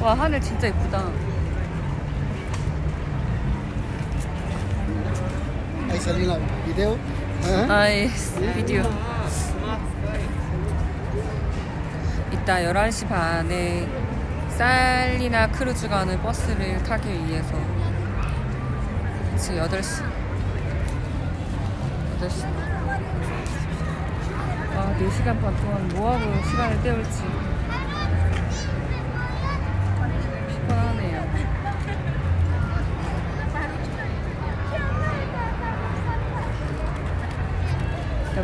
와 하늘 진짜 이쁘다. Ahí salió en la video. Ajá. 아이 비디오. 이따 11시 반에 살리나 크루즈 가는 버스를 타기 위해서 지금 8시 8시 아 4시간 반 동안 뭐하고 시간을 때울지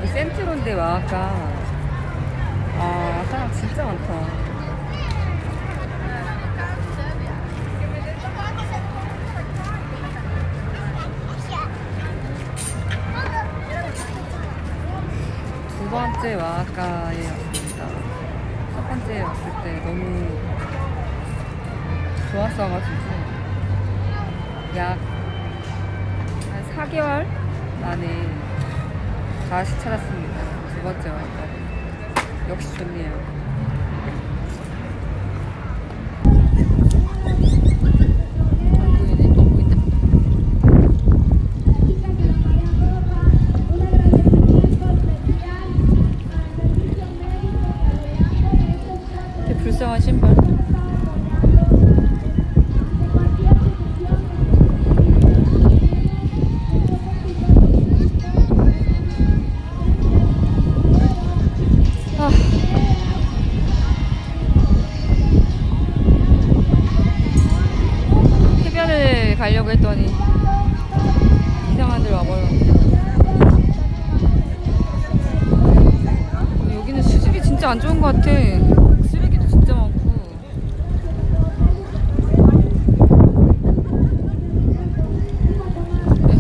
여기 센트로인데 와 아까 아 사람 진짜 많다. 두 번째 와아까에 왔습니다. 첫 번째 왔을 때 너무 좋았어가지고 약 한 4개월 만에 다시 찾았습니다. 두 번째 와이까 역시 좋네요. 되게 불쌍한 신발. 가려고 했더니 이상한 데로 와버렸네. 여기는 수질이 진짜 안 좋은 것 같아. 쓰레기도 진짜 많고.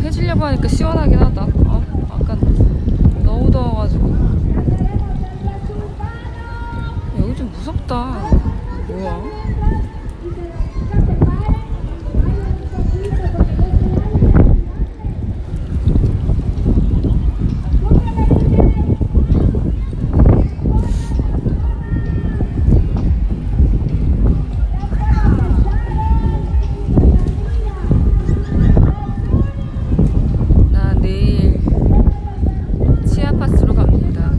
해지려고 하니까 시원하긴 하다. 아, 아까 너무 더워가지고. 여기 좀 무섭다. 뭐야? 나 내일 치아파스로 갑니다.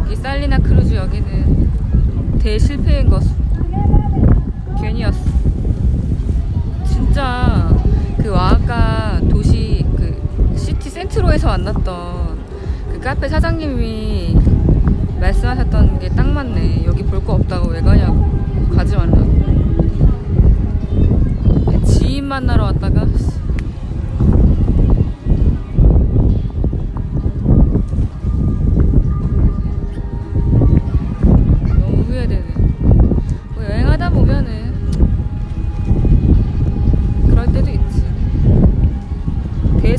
여기 살리나 크루즈 여기는 대실패인 것으로 괜히였어. 진짜 그 와아까 도시 그 시티 센트로에서 만났던 그 카페 사장님이 말씀하셨던 게 딱 맞네. 여기 볼 거 없다고 왜 가냐고 가지 말라고. 지인 만나러 왔다가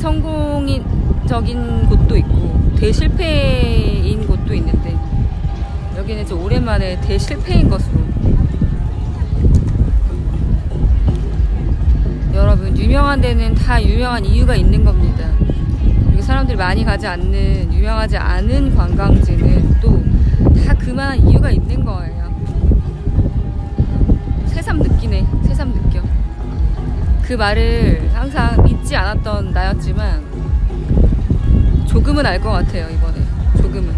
성공적인 곳도 있고 대실패인 곳도 있는데 여기는 이제 오랜만에 대실패인 것으로 여러분 유명한 데는 다 유명한 이유가 있는 겁니다. 그리고 사람들이 많이 가지 않는 유명하지 않은 관광지는 또 다 그만한 이유가 있는 거예요. 새삼 느끼네. 새삼 느껴. 그 말을 항상 알지 않았던 나였지만 조금은 알 것 같아요 이번에. 조금은.